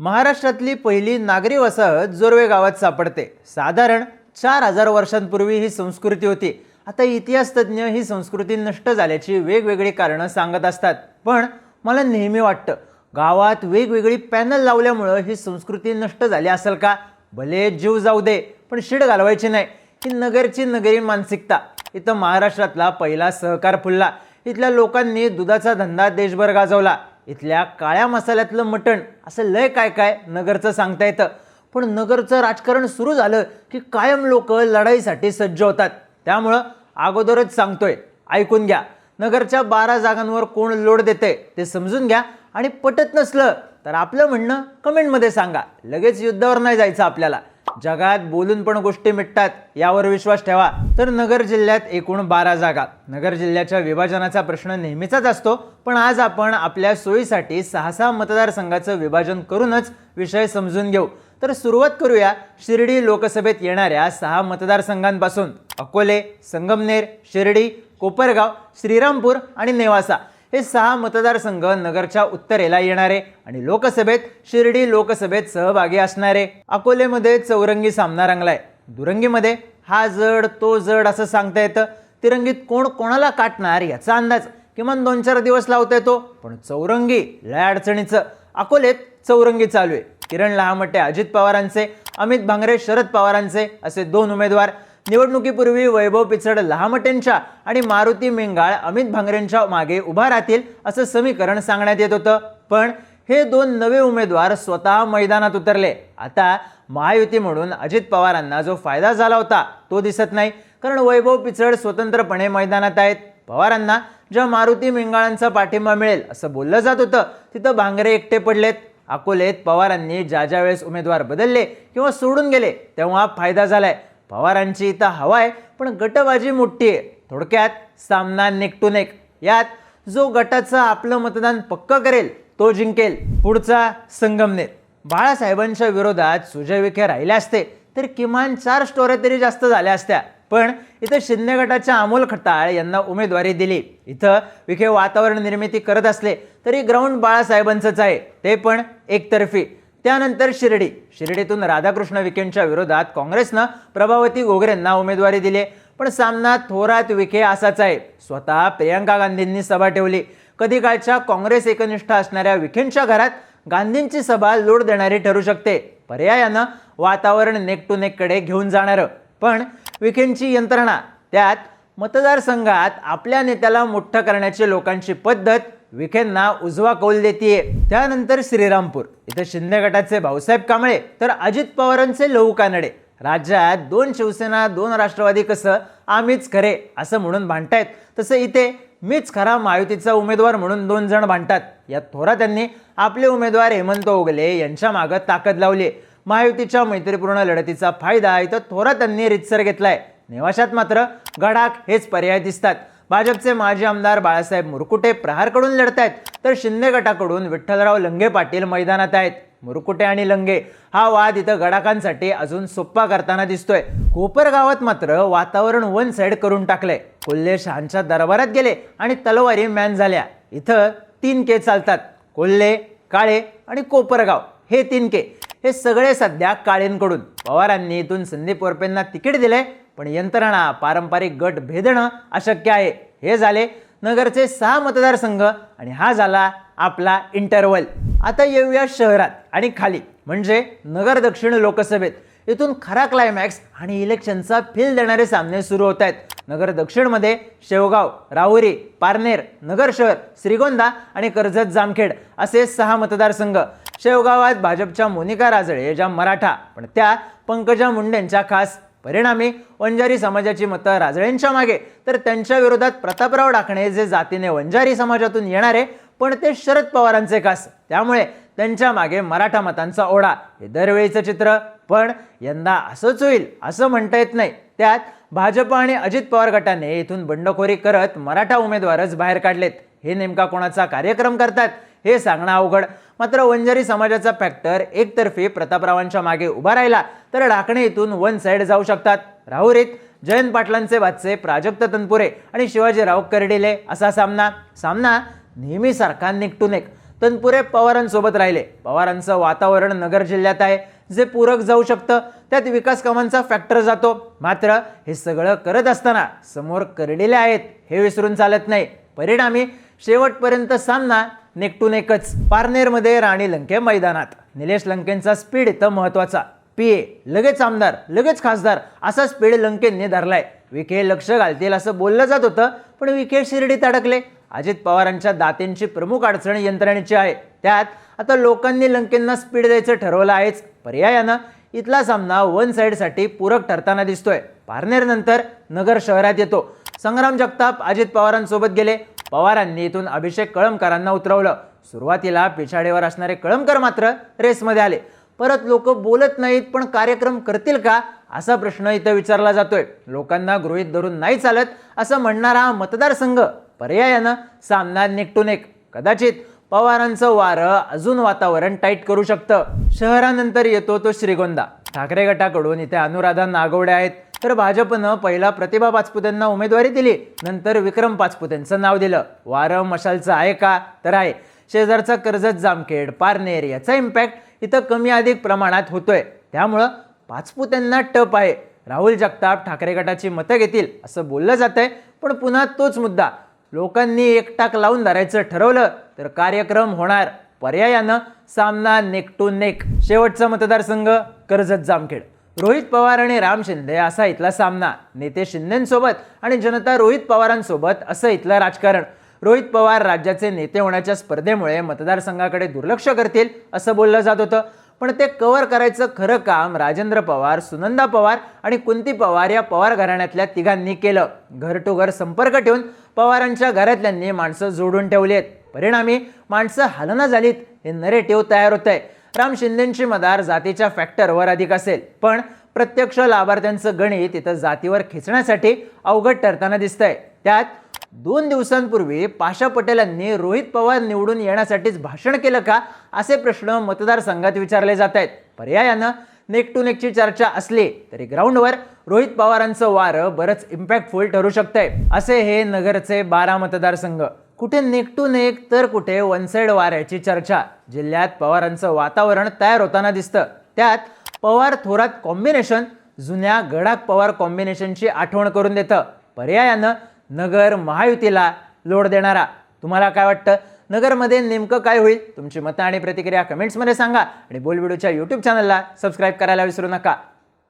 महाराष्ट्रातली पहिली नागरी वसाहत जोरवे गावात सापडते. साधारण चार हजार वर्षांपूर्वी ही संस्कृती होती. आता इतिहास तज्ज्ञ ही संस्कृती नष्ट झाल्याची वेगवेगळी कारणं सांगत असतात. पण मला नेहमी वाटतं गावात वेगवेगळी पॅनल लावल्यामुळं ही संस्कृती नष्ट झाली असेल का? भले जीव जाऊ दे पण शिड घालवायची नाही. ही नगरची नगरी मानसिकता. इथं महाराष्ट्रातला पहिला सहकार फुलला. इथल्या लोकांनी दुधाचा धंदा देशभर गाजवला. इथल्या काळ्या मसाल्यातलं मटण असं लय काय काय नगरचं सांगता येतं. पण नगरचं राजकारण सुरू झालं की कायम लोक लढाईसाठी सज्ज होतात. त्यामुळं अगोदरच सांगतोय ऐकून घ्या. नगरच्या बारा जागांवर कोण लोड देते ते समजून घ्या आणि पटत नसलं तर आपलं म्हणणं कमेंटमध्ये सांगा. लगेच युद्धावर नाही जायचं आपल्याला. जगात बोलून पण गोष्टी मिटतात यावर विश्वास ठेवा. तर नगर जिल्ह्यात एकूण बारा जागा. नगर जिल्ह्याच्या विभाजनाचा प्रश्न नेहमीचाच असतो पण आज आपण आपल्या सोयीसाठी सहा सहा मतदारसंघाचं विभाजन करूनच विषय समजून घेऊ. तर सुरुवात करूया शिर्डी लोकसभेत येणाऱ्या सहा मतदारसंघांपासून. अकोले संगमनेर शिर्डी कोपरगाव श्रीरामपूर आणि नेवासा. हे सहा मतदारसंघ नगरच्या उत्तरेला येणारे आणि लोकसभेत शिर्डी लोकसभेत सहभागी असणारे. अकोलेमध्ये चौरंगी सामना रंगलाय. दुरंगीमध्ये हा जड तो जड असं सांगता येतं. तिरंगीत कोण कोणाला काटणार याचा अंदाज किमान दोन चार दिवस लावता येतो पण चौरंगी लय अडचणीचं. अकोलेत चौरंगी चालू आहे. किरण लहामटे अजित पवारांचे अमित भांगरे शरद पवारांचे असे दोन उमेदवार निवडणुकीपूर्वी वैभव पिचड लहामटेंच्या आणि मारुती मेंगाळ अमित भांगरेंच्या मागे उभा राहतील असं समीकरण सांगण्यात येत होतं. पण हे दोन नवे उमेदवार स्वतः मैदानात उतरले. आता महायुती म्हणून अजित पवारांना जो फायदा झाला होता तो दिसत नाही. कारण वैभव पिचड स्वतंत्रपणे मैदानात आहेत. पवारांना ज्या मारुती मेंगाळांचा पाठिंबा मिळेल असं बोललं जात होतं तिथं भांगरे एकटे पडलेत. अकोलेत पवारांनी ज्या ज्या वेळेस उमेदवार बदलले किंवा सोडून गेले तेव्हा फायदा झालाय. पवारांची इथं हवा आहे पण गटबाजी मोठी आहे. थोडक्यात सामना नेक टू नेक यात जो गटाचं आपलं मतदान पक्क करेल तो जिंकेल पुढचा संगमनेर बाळासाहेबांच्या विरोधात सुजय विखे राहिले असते तर किमान चार स्टोऱ्या तरी जास्त झाल्या असत्या. पण इथं शिंदे गटाच्या अमोल खटाळ यांना उमेदवारी दिली. इथं विखे वातावरण निर्मिती करत असले तरी ग्राउंड बाळासाहेबांचंच आहे. ते पण एकतर्फी. त्यानंतर शिर्डी. शिर्डीतून राधाकृष्ण विखेंच्या विरोधात काँग्रेसनं प्रभावती घोगरेंना उमेदवारी दिली पण सामना थोरात विखे असाच आहे. स्वतः प्रियंका गांधींनी सभा ठेवली. कधी काळच्या काँग्रेस एकनिष्ठ असणाऱ्या विखेंच्या घरात गांधींची सभा लोड देणारी ठरू शकते. पर्यायानं वातावरण नेक टू नेककडे घेऊन जाणारं. पण विखेंची यंत्रणा त्यात मतदारसंघात आपल्या नेत्याला मोठं करण्याची लोकांची पद्धत विखेंना उजवा कौल देते त्यानंतर श्रीरामपूर. इथं शिंदे गटाचे भाऊसाहेब कांबळे तर अजित पवारांचे लहू कानडे. राज्यात दोन शिवसेना दोन राष्ट्रवादी कसं आम्हीच खरे असं म्हणून भांडतायत. तसं इथे मीच खरा महायुतीचा उमेदवार म्हणून दोन जण भांडतात. यात थोरात त्यांनी आपले उमेदवार हेमंत ओगले यांच्या मागं ताकद लावली महायुतीच्या मैत्रीपूर्ण लढतीचा फायदा इथं थोरात त्यांनी रितसर घेतलाय. नेवाशात मात्र गडाख हेच पर्याय दिसतात. भाजपचे माजी आमदार बाळासाहेब मुरकुटे प्रहारकडून लढत आहेत. तर शिंदे गटाकडून विठ्ठलराव लंगे पाटील मैदानात आहेत. मुरकुटे आणि लंगे हा वाद इथं गडाकांसाठी अजून सोप्पा करताना दिसतोय. कोपर गावात मात्र वातावरण वन साईड करून टाकलंय. कोल्हे शहांच्या दरबारात गेले आणि तलवारी मॅन झाल्या. इथं तीन के चालतात. कोल्हे काळे आणि कोपरगाव. हे तीन के. हे सगळे सध्या काळेंकडून. पवारांनी इथून संदीप वरपेंना तिकीट दिलंय. पण यंत्रणा पारंपरिक गट भेदणं अशक्य आहे. हे झाले नगरचे सहा मतदारसंघ आणि हा झाला आपला इंटरवल. आता येऊया शहरात आणि खाली म्हणजे नगर दक्षिण लोकसभेत. इथून खरा क्लायमॅक्स आणि इलेक्शनचा फील देणारे सामने सुरू होत आहेत. नगर दक्षिणमध्ये शेवगाव राहुरी पारनेर नगर शहर श्रीगोंदा आणि कर्जत जामखेड असे सहा मतदारसंघ. शेवगावात भाजपच्या मोनिका राजळे ज्या मराठा पण त्या पंकजा मुंडेंच्या खास परिणामी वंजारी समाजाची मतं राजळेंच्या मागे. तर त्यांच्या विरोधात प्रतापराव डाकणे जे जातीने वंजारी समाजातून येणारे पण ते शरद पवारांचे खास त्यामुळे त्यांच्या मागे मराठा मतांचा ओढा. हे दरवेळीचं चित्र. पण यंदा असंच होईल असं म्हणता येत नाही. त्यात भाजप आणि अजित पवार गटाने इथून बंडखोरी करत मराठा उमेदवारच बाहेर काढलेत. हे नेमका कोणाचा कार्यक्रम करतात? हे सांगणं अवघड. मात्र वंजारी समाजाचा फॅक्टर एकतर्फी प्रतापरावांच्या मागे उभा राहिला तर ढाकणे इथून वन साईड जाऊ शकतात. राहुरीत जयंत पाटलांचे बादचे प्राजक्त तनपुरे आणि शिवाजीराव कर्डिले असा सामना. सामना नेहमीसारखा नेक एक. तनपुरे पवारांसोबत राहिले. पवारांचं वातावरण नगर जिल्ह्यात आहे. जे पूरक जाऊ शकतं त्यात विकास कामांचा फॅक्टर जातो. मात्र हे सगळं करत असताना समोर करडेले आहेत. हे विसरून चालत नाही. परिणामी शेवटपर्यंत सामना नेकटून एकच पारनेरमध्ये राणी लंके मैदानात. निलेश लंकेंचा स्पीड इथं महत्त्वाचा ए. लगेच आमदार लगेच खासदार असा स्पीड लंकेंनी धरलाय. विखे लक्ष घालतील असं बोललं जात होतं पण विखे शिर्डीत अडकले. अजित पवारांच्या दातेंची प्रमुख अडचण यंत्रणेची आहे. त्यात आता लोकांनी लंकेंना स्पीड द्यायचं ठरवलं आहेच. पर्यायानं इथला सामना वन साईडसाठी पूरक ठरताना दिसतोय. पारनेरनंतर नगर शहरात येतो. संग्राम जगताप अजित पवारांसोबत गेले. पवारांनी इथून अभिषेक कळमकरांना उतरवलं. सुरुवातीला पिछाडीवर असणारे कळमकर मात्र रेसमध्ये आले. परत लोक बोलत नाहीत पण कार्यक्रम करतील का? असा प्रश्न इथं विचारला जातोय. लोकांना गृहित धरून नाही चालत असं म्हणणारा हा मतदारसंघ पर्यायानं सामना निकटून एक. कदाचित पवारांचं वारं अजून वातावरण टाईट करू शकतं. शहरानंतर येतो तो श्रीगोंदा. ठाकरे गटाकडून इथे अनुराधा नागवडे आहेत. तर भाजपनं पहिला प्रतिभा पाचपुतेंना उमेदवारी दिली नंतर विक्रम पाचपुतेंचं नाव दिलं. वारं मशालचं आहे का? तर आहे. शेजारचा कर्जत जामखेड पारनेर याचा इम्पॅक्ट इथं कमी अधिक प्रमाणात होतोय. त्यामुळं पाचपुतेंना टप आहे. राहुल जगताप ठाकरे गटाची मतं घेतील असं बोललं जातंय. पण पुन्हा तोच मुद्दा. लोकांनी एकटाक लावून धरायचं ठरवलं तर कार्यक्रम होणार. पर्यायानं सामना नेक टू नेक. शेवटचा मतदारसंघ कर्जत जामखेड. रोहित पवार आणि राम शिंदे असा इथला सामना. नेते शिंदेंसोबत आणि जनता रोहित पवारांसोबत असं इथलं राजकारण. रोहित पवार राज्याचे नेते होण्याच्या स्पर्धेमुळे मतदारसंघाकडे दुर्लक्ष करतील असं बोललं जात होतं. पण ते कव्हर करायचं खरं काम राजेंद्र पवार सुनंदा पवार आणि कुंती पवार या पवार घराण्यातल्या तिघांनी केलं. घर टू घर संपर्क ठेवून पवारांच्या घरातल्यांनी माणसं जोडून ठेवली आहेत. परिणामी माणसं हलना झालीत हे नरेटिव्ह तयार होत आहे राम शिंदेंची मदार जातीच्या फॅक्टरवर अधिक असेल. पण प्रत्यक्ष लाभार्थ्यांचं गणित इथं जातीवर खेचण्यासाठी अवघड ठरताना दिसतंय. त्यात दोन दिवसांपूर्वी पाशा पटेलांनी रोहित पवार निवडून येण्यासाठीच भाषण केलं का असे प्रश्न मतदारसंघात विचारले जात आहेत पर्यायानं नेक टू नेकची चर्चा असली तरी ग्राउंडवर रोहित पवारांचं वारं बरंच इम्पॅक्टफुल ठरू शकतंय असे हे नगरचे बारा मतदारसंघ. कुठे नेक टू नेक तर कुठे वन साईड वाऱ्याची चर्चा. जिल्ह्यात पवारांचं वातावरण तयार होताना दिसतं. त्यात पवार थोरात कॉम्बिनेशन जुन्या गडाक पवार कॉम्बिनेशनची आठवण करून देतं. पर्यायानं नगर महायुतीला लोड देणारा. तुम्हाला काय वाटतं? नगरमध्ये नेमकं काय होईल? तुमची मतं आणि प्रतिक्रिया कमेंट्समध्ये सांगा. आणि बोलविडूच्या यूट्यूब चॅनलला सबस्क्राईब करायला विसरू नका.